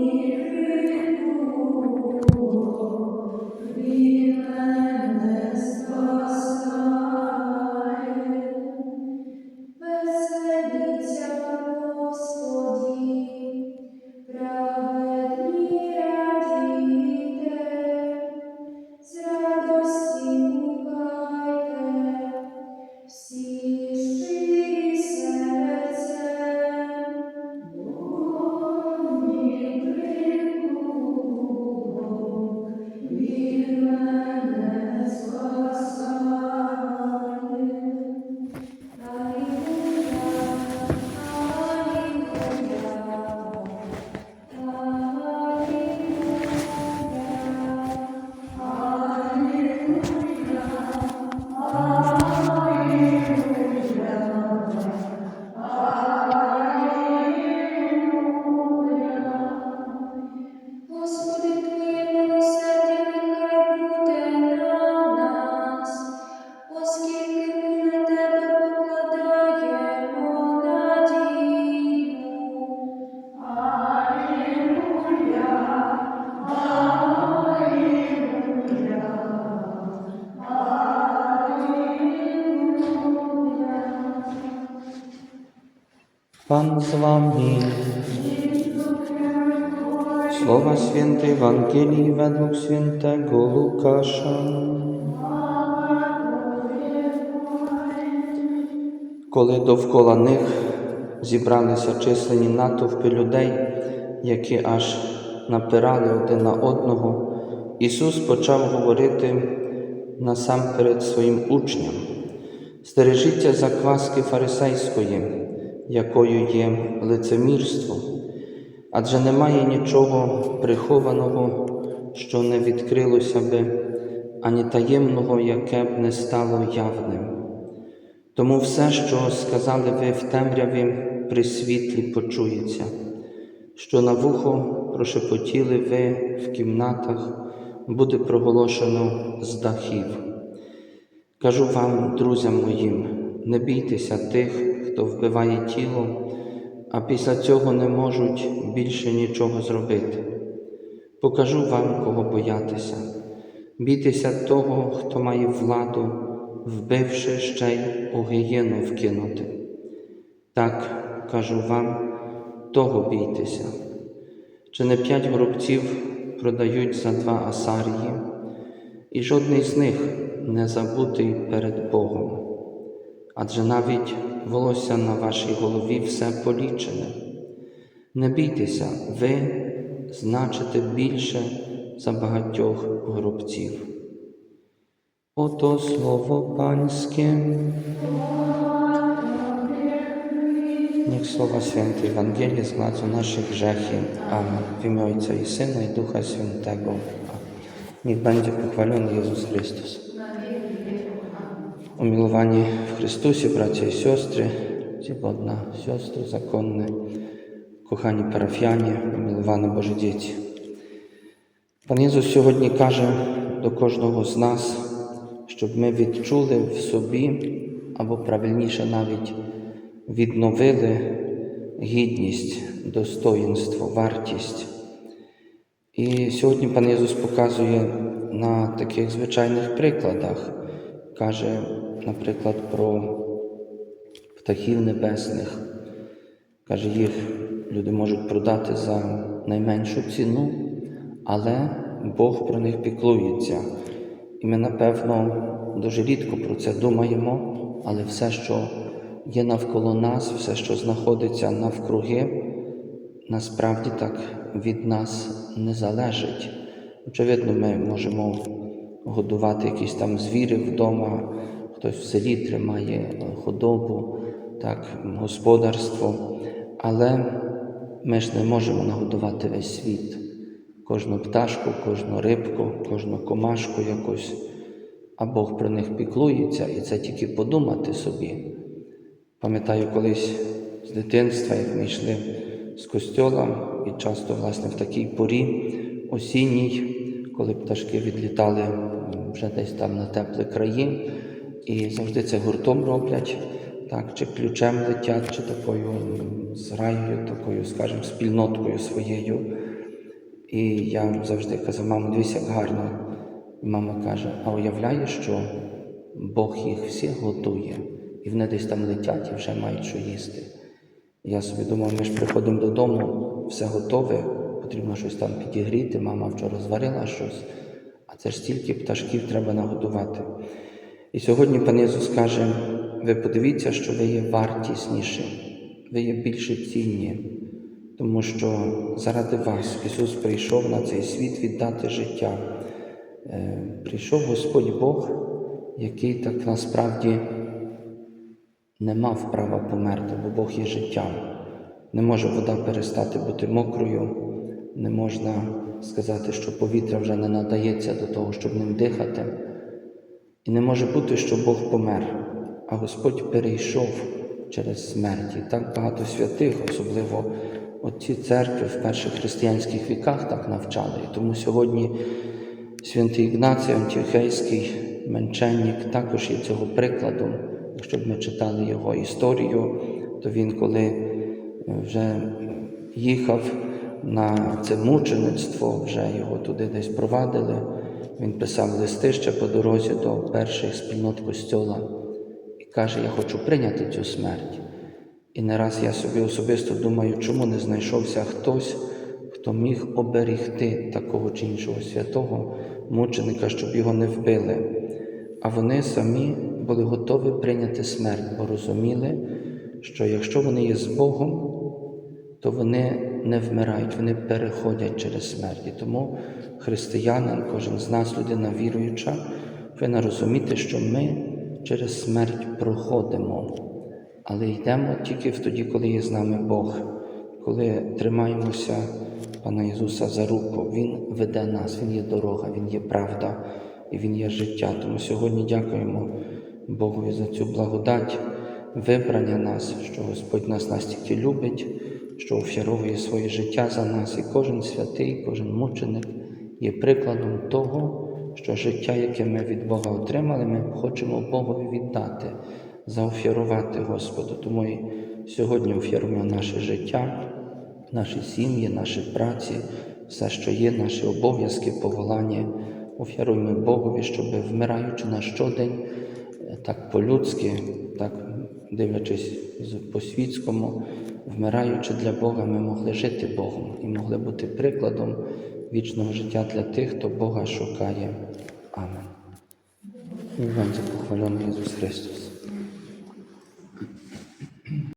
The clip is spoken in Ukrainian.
Веселіться Pan z wami. Słowa Świętej Ewangelii według świętego Łukasza. Коли довкола них зібралися численні натовпи людей, які аж напирали один на одного, Ісус почав говорити насамперед своїм учням. Стережіться закваски фарисейської, якою є лицемірство, адже немає нічого прихованого, що не відкрилося би, ані таємного, яке б не стало явним. Тому все, що сказали ви в темряві, при світлі почується, що на вухо прошепотіли ви в кімнатах, буде проголошено з дахів. Кажу вам, друзям моїм, не бійтеся тих, хто вбиває тіло, а після цього не можуть більше нічого зробити. Покажу вам, кого боятися. Бійтеся того, хто має владу, вбивши ще й у гієну вкинути. Так, кажу вам, того бійтеся. Чи не п'ять горобців продають за два асарії, і жодний з них не забутий перед Богом, адже навіть волосся на вашій голові все полічене. Не бійтеся, ви значите більше за багатьох горобців. Ото слово панське. Słowa Święte Ewangelii zgładzą naszych grzechy. Amen. W imię Ojca i Syna i Ducha Świętego. Amen. Niech będzie pochwalony Jezus Chrystus. Umiłowani w Chrystusie, bracia i siostry, czcigodna siostry zakonne, kochani parafianie, umiłowane Boże dzieci. Пан Єсус сьогодні каже до кожного з нас, щоб ми відчули в собі, або правильніше навіть відновили гідність, достоїнство, вартість. І сьогодні пан Єсус показує на таких звичайних прикладах. Каже, наприклад, про птахів небесних. Каже, їх люди можуть продати за найменшу ціну, але Бог про них піклується. І ми, напевно, дуже рідко про це думаємо, але все, що є навколо нас, все, що знаходиться навкруги, насправді так від нас не залежить. Очевидно, ми можемо годувати якісь там звіри вдома, хтось в селі тримає худобу, так, господарство, але ми ж не можемо нагодувати весь світ. Кожну пташку, кожну рибку, кожну комашку якусь, а Бог про них піклується, і це тільки подумати собі. Пам'ятаю колись з дитинства, як ми йшли з костьола, і часто, власне, в такій порі осінній, коли пташки відлітали вже десь там на теплі краї, і завжди це гуртом роблять, так, чи ключем летять, чи такою м, зграєю, такою, скажімо, спільноткою своєю. І я завжди казав, мамо, дивись, як гарно. І мама каже, а уявляєш, що Бог їх всіх готує, і вони десь там летять і вже мають що їсти. Я собі думав, ми ж приходимо додому, все готове, потрібно щось там підігріти, мама вчора зварила щось, а це ж стільки пташків треба нагодувати. І сьогодні пан Ісус каже, ви подивіться, що ви є вартісніші, ви є більше цінні, тому що заради вас Ісус прийшов на цей світ віддати життя. Е, Прийшов Господь Бог, який так насправді не мав права померти, бо Бог є життям. Не може вода перестати бути мокрою, не можна сказати, що повітря вже не надається до того, щоб ним дихати. І не може бути, що Бог помер, а Господь перейшов через смерть. І так багато святих, особливо отці церкви в перших християнських віках так навчали. І тому сьогодні святий Ігнацій Антіохейський менченник також є цього прикладом. Якщо б ми читали його історію, то він, коли вже їхав на це мучеництво, вже його туди десь провадили. Він писав листи ще по дорозі до перших спільнот костьола і каже: Я хочу прийняти цю смерть. І не раз я собі особисто думаю, чому не знайшовся хтось, хто міг оберігти такого чи іншого святого мученика, щоб його не вбили. А вони самі були готові прийняти смерть, бо розуміли, що якщо вони є з Богом, то вони не вмирають, вони переходять через смерть. І тому християнин, кожен з нас, людина віруюча, повинна розуміти, що ми через смерть проходимо, але йдемо тільки тоді, коли є з нами Бог, коли тримаємося Пана Ісуса за руку. Він веде нас, Він є дорога, Він є правда і Він є життя. Тому сьогодні дякуємо Богові за цю благодать, вибрання нас, що Господь нас настільки любить, що офяровує своє життя за нас, і кожен святий, кожен мученик є прикладом того, що життя, яке ми від Бога отримали, ми хочемо Богові віддати, заофірувати Господу. Тому і сьогодні офіруємо наше життя, наші сім'ї, наші праці, все, що є, наші обов'язки, поволання, офіруємо Богові, щоб вмираючи на щодень, так по-людськи, так дивлячись по-світському, вмираючи для Бога, ми могли жити Богом і могли бути прикладом вічного життя для тих, хто Бога шукає. Амен. І вам за похвалений Ісус Христос.